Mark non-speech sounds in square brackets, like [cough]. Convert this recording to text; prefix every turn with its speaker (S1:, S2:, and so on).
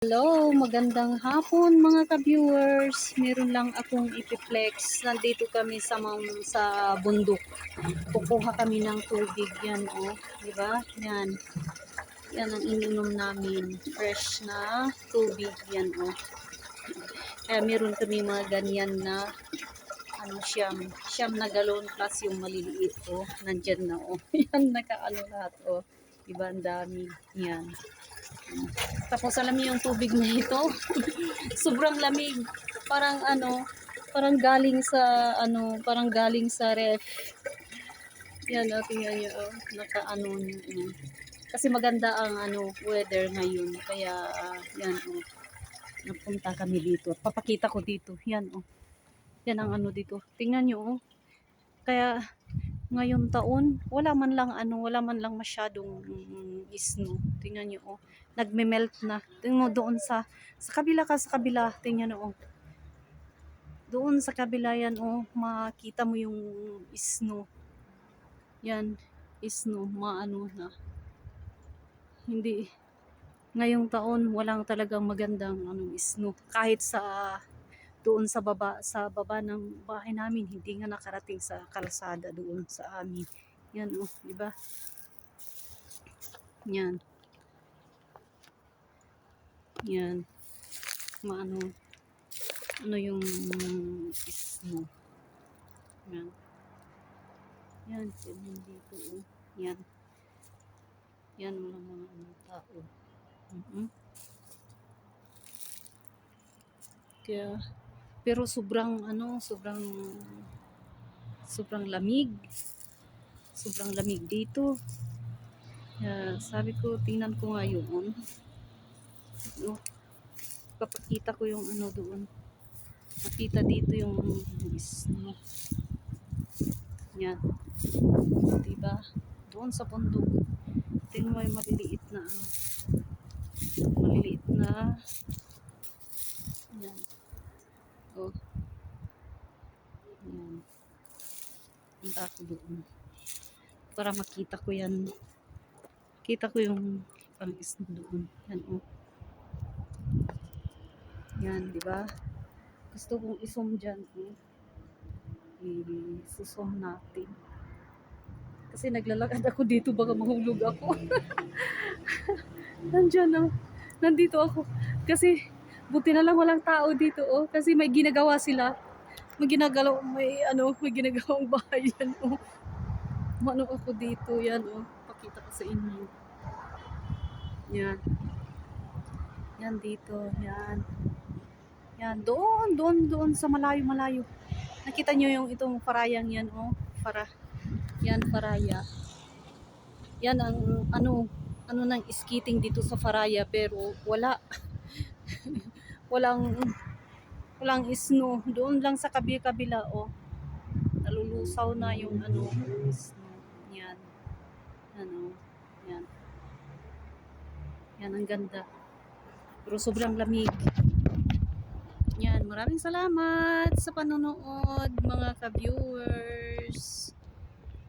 S1: Hello, magandang hapon mga ka-viewers. Meron lang akong ipiplex. Nandito kami sa mam- sa bundok. Kukuha kami ng tubig yan, oh. Di ba? Yan. Yan ang ininom namin. Fresh na tubig yan, oh. Kaya meron kami mga ganyan na ano siyam, siyam na galon plus yung maliliit, oh. Nandyan na, oh. [laughs] Yan, nakaano lahat, oh. Diba, ang dami. Yan. Tapos alam niyo yung tubig na ito, [laughs] sobrang lamig. Parang ano, parang galing sa ano, parang galing sa ref. Yan, oh, tingnan niyo, oh, naka-ano niyo. yan. Kasi maganda ang ano, weather ngayon. Kaya, ah, yan, oh, napunta kami dito. Papakita ko dito. Yan, oh. Yan ang ano dito. Tingnan niyo, oh. Kaya, ngayon taon, wala man lang ano, wala man lang masyadong mm, snow. Tingnan niyo, oh nagme-melt na. Tingnan mo doon sa sa kabila ka sa kabila, tingnan mo oh. Doon sa kabila yan oh, makita mo yung snow. Yan, snow, maano na. Hindi ngayong taon walang talagang magandang ano snow. Kahit sa doon sa baba sa baba ng bahay namin hindi nga nakarating sa kalsada doon sa amin. Yan oh, di ba? Yan. Yan. Maano. Ano yung snow. Yan. Yan. Yan dito. Oh. Yan. Yan mga mga ano, tao. Mhm. Kaya, pero sobrang ano, sobrang sobrang lamig. Sobrang lamig dito. Kaya, sabi ko, tingnan ko nga yun. No? Papakita ko yung ano doon. Makita dito yung snow. Yan. Diba? Doon sa bundok. Tingnan mo yung maliliit na ano. Maliliit na yan. Oh. Yan. Punta ako doon. Para makita ko yan. Kita ko yung pang snow doon. Yan oh. Yan, di ba? Gusto kong isum dyan. Eh. I-susum natin. Kasi naglalakad ako dito, baka mahulog ako. [laughs] Nandyan oh. Nandito ako. Kasi, buti na lang walang tao dito oh. Kasi may ginagawa sila. May ginagawa, may ano, may ginagawang bahay yan oh. Mano ako dito, yan oh. Pakita ko sa inyo. Yan. Yan dito, yan. Yan, doon, doon, doon sa malayo-malayo. Nakita nyo yung itong parayang yan, oh. Para, yan, paraya. Yan ang, ano, ano nang skating dito sa Faraya, pero wala. [laughs] walang, walang snow. Doon lang sa kabi-kabila, oh. Nalulusaw na yung, ano, snow. Ano, yan. Yan, ang ganda. Pero sobrang lamig. Yan, maraming salamat sa panonood mga ka-viewers.